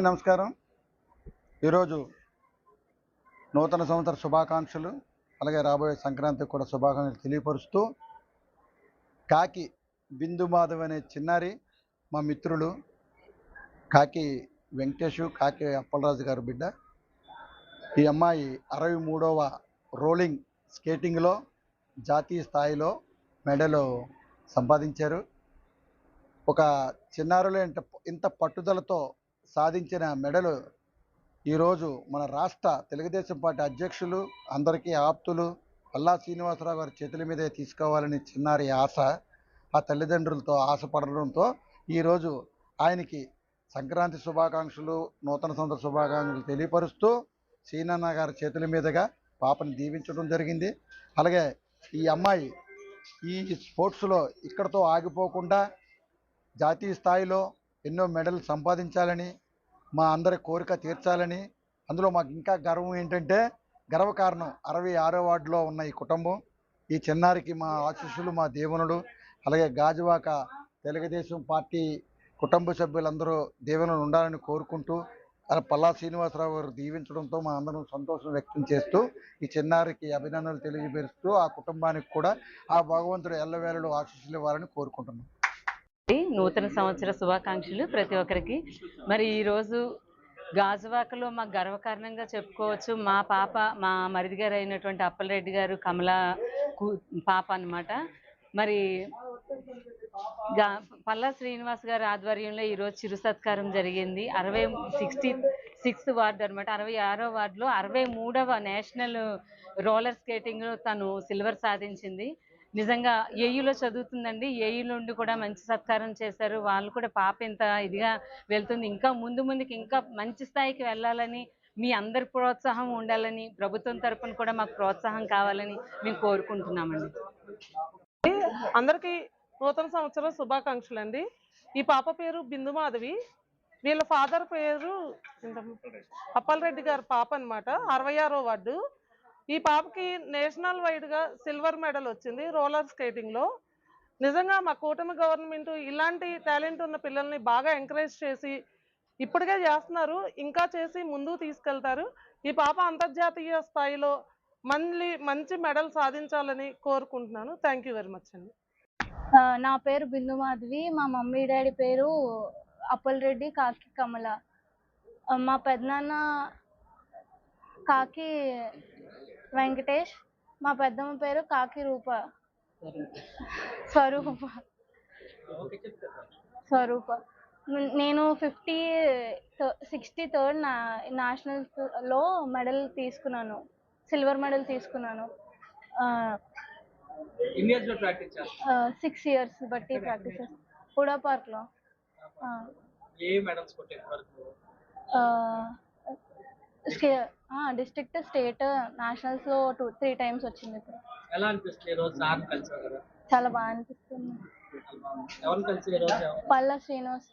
నమస్కారం. ఈరోజు నూతన సంవత్సర శుభాకాంక్షలు అలాగే రాబోయే సంక్రాంతికి కూడా శుభాకాంక్షలు తెలియపరుస్తూ కాకి బిందు మాధవ్ అనే చిన్నారి మా మిత్రులు కాకి వెంకటేష్ కాకి అప్పలరాజు గారు బిడ్డ. ఈ అమ్మాయి అరవై మూడవ రోలింగ్ స్కేటింగ్లో జాతీయ స్థాయిలో మెడలు సంపాదించారు. ఒక చిన్నారులు ఇంత ఇంత పట్టుదలతో సాధించిన మెడలు ఈరోజు మన రాష్ట్ర తెలుగుదేశం పార్టీ అధ్యక్షులు అందరికీ ఆప్తులు పల్లా శ్రీనివాసరావు గారి చేతుల మీదే తీసుకోవాలని చిన్నారి ఆశ ఆ తల్లిదండ్రులతో ఆశపడడంతో ఈరోజు ఆయనకి సంక్రాంతి శుభాకాంక్షలు నూతన సంవత్సర శుభాకాంక్షలు తెలియపరుస్తూ సీనన్న గారి చేతుల మీదుగా పాపని దీవించడం జరిగింది. అలాగే ఈ అమ్మాయి ఈ స్పోర్ట్స్లో ఇక్కడతో ఆగిపోకుండా జాతీయ స్థాయిలో ఎన్నో మెడల్ సంపాదించాలని మా అందరి కోరిక తీర్చాలని అందులో మాకు ఇంకా గర్వం ఏంటంటే గర్వకారణం అరవై ఆరో వార్డులో ఉన్న ఈ కుటుంబం ఈ చిన్నారికి మా ఆశీస్సులు మా దేవునుడు అలాగే గాజువాక తెలుగుదేశం పార్టీ కుటుంబ సభ్యులందరూ దేవునులు ఉండాలని కోరుకుంటూ అలా పల్లా శ్రీనివాసరావు గారు దీవించడంతో మా అందరం సంతోషం వ్యక్తం చేస్తూ ఈ చిన్నారికి అభినందనలు తెలియజేస్తూ ఆ కుటుంబానికి కూడా ఆ భగవంతుడు ఎల్లవేళలు ఆశీస్సులు ఇవ్వాలని కోరుకుంటున్నాం. నూతన సంవత్సర శుభాకాంక్షలు ప్రతి ఒక్కరికి. మరి ఈరోజు గాజువాకలో మాకు గర్వకారణంగా చెప్పుకోవచ్చు మా పాప మా మరిది గారు అయినటువంటి అప్పలరెడ్డి గారు కమల కూ- పాప అన్నమాట. మరి గా పల్లా శ్రీనివాస్ గారి ఆధ్వర్యంలో ఈరోజు చిరు సత్కారం జరిగింది. అరవై సిక్స్టీ సిక్స్త్ వార్డు అనమాట అరవై ఆరో వార్డులో అరవై మూడవ నేషనల్ రోలర్ స్కేటింగ్లో తను సిల్వర్ సాధించింది. నిజంగా ఏయులో చదువుతుందండి. ఏయు నుండి కూడా మంచి సత్కారం చేశారు. వాళ్ళు కూడా పాప ఇంత ఇదిగా వెళ్తుంది. ఇంకా ముందు ముందుకి ఇంకా మంచి స్థాయికి వెళ్ళాలని మీ అందరి ప్రోత్సాహం ఉండాలని ప్రభుత్వం తరపున కూడా మాకు ప్రోత్సాహం కావాలని మేము కోరుకుంటున్నామండి. అందరికీ నూతన సంవత్సరం శుభాకాంక్షలు అండి ఈ పాప పేరు బిందు మాధవి వీళ్ళ ఫాదర్ పేరు అప్పలరెడ్డి గారు పాప అన్నమాట. అరవై ఆరో వార్డు. ఈ పాపకి నేషనల్ వైడ్గా సిల్వర్ మెడల్ వచ్చింది రోలర్ స్కేటింగ్లో నిజంగా మా కూటమి గవర్నమెంట్ ఇలాంటి టాలెంట్ ఉన్న పిల్లల్ని బాగా ఎంకరేజ్ చేసి ఇప్పటికే చేస్తున్నారు. ఇంకా చేసి ముందుకు తీసుకెళ్తారు. ఈ పాప అంతర్జాతీయ స్థాయిలో మళ్ళీ మంచి మెడల్ సాధించాలని కోరుకుంటున్నాను. థ్యాంక్ యూ వెరీ మచ్ అండి. నా పేరు బిందు మాధవి. మా మమ్మీ డాడీ పేరు అప్పలరెడ్డి కాకి కమల. మా పెద్దనాన్న కాకి వెంకటేష్ మా పెద్దమ్మ పేరు కాకి రూప. స్వరూప. స్వరూప. నేను ఫిఫ్టీ సిక్స్టీ థర్డ్ నా నేషనల్స్లో మెడల్ తీసుకున్నాను. సిల్వర్ మెడల్ తీసుకున్నాను. ఎన్ని ఇయర్స్లో ప్రాక్టీస్ చేస్తారు సిక్స్ ఇయర్స్ బట్టి ప్రాక్టీస్ హుడా పార్క్లో. ఏ మెడల్స్ కొట్టారు వరకు డిస్ట్రిక్ట్ స్టేట్ నేషనల్స్లో టూ త్రీ టైమ్స్ వచ్చింది ఇప్పుడు. ఎలా అనిపిస్తుంది సార్ కలిసారు కదా? చాలా బాగా అనిపిస్తుంది. ఎవరిని కలిసి ఈ రోజు పల్ల శ్రీనివాస్